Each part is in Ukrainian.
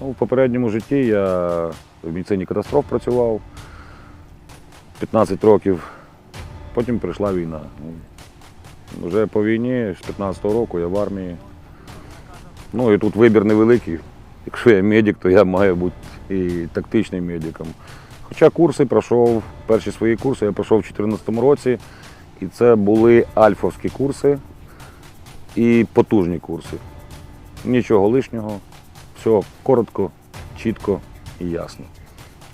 Ну, в попередньому житті я в медицині катастроф працював 15 років. Потім прийшла війна. Ну, Вже по війні з 15-го року я в армії. Ну і тут вибір невеликий. Якщо я медик, то я маю бути і тактичним медиком. Хоча курси пройшов, перші свої курси я пройшов у 2014 році, і це були альфовські курси і потужні курси. Нічого лишнього, все коротко, чітко і ясно.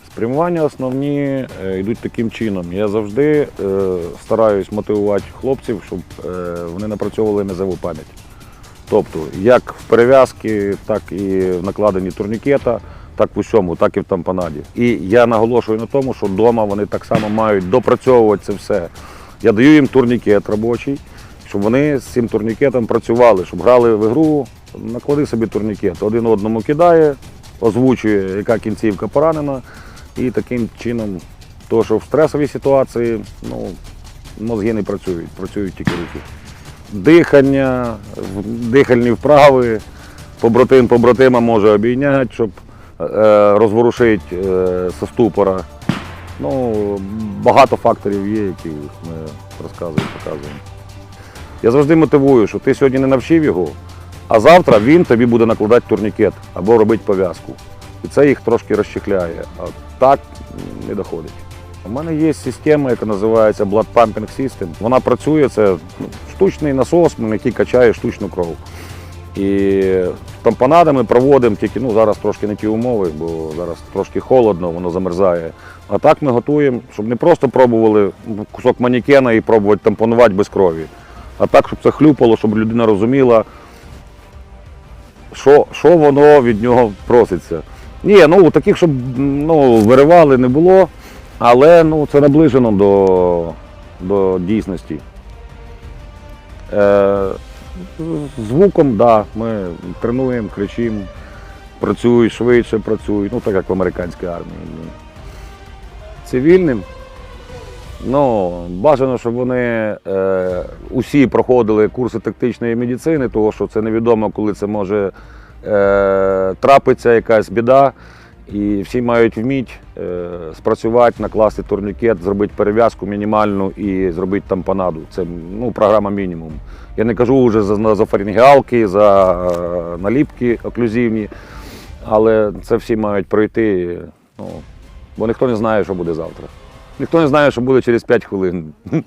Спрямування основні е, йдуть таким чином. Я завжди е, стараюсь мотивувати хлопців, щоб е, вони напрацьовували низову пам'ять. Тобто, як в перев'язки, так і в накладенні турнікета, так в усьому, так і в тампонаді. І я наголошую на тому, що вдома вони так само мають допрацьовувати це все. Я даю їм турнікет робочий, щоб вони з цим турнікетом працювали, щоб грали в ігру, наклади собі турнікет. Один одному кидає, озвучує, яка кінцівка поранена. І таким чином, то, що в стресовій ситуації ну, мозги не працюють, працюють тільки руки. Дихання, дихальні вправи, побратим побратима може обійняти, щоб е, розворушити е, зі ступора. Ну, багато факторів є, які ми розказуємо, показуємо. Я завжди мотивую, що ти сьогодні не навчив його, а завтра він тобі буде накладати турнікет або робити пов'язку. І це їх трошки розчехляє. А так не доходить. У мене є система, яка називається Blood Pumping System. Вона працює, це ну, штучний насос, який качає штучну кров. І тампонадами проводимо тільки ну, зараз трошки не ті умови, бо зараз трошки холодно, воно замерзає. А так ми готуємо, щоб не просто пробували кусок манікена і пробувати тампонувати без крові. А так, щоб це хлюпало, щоб людина розуміла, що, що воно від нього проситься. Ні, ну таких, щоб ну, виривали, не було, але ну, це наближено до, до дійсності. Е, звуком, да, ми тренуємо, кричимо, працюй, швидше працюй, ну так як в американській армії. Цивільним. Ну, бажано, щоб вони е, усі проходили курси тактичної медицини, тому що це невідомо, коли це може е, трапиться якась біда. І всі мають вміти е, спрацювати, накласти турнікет, зробити перев'язку мінімальну і зробити тампонаду. Це ну, програма мінімум. Я не кажу вже за, за фарінгеалки, за е, наліпки оклюзивні, але це всі мають пройти, ну, бо ніхто не знає, що буде завтра. Ніхто не знає, що буде через 5 хвилин.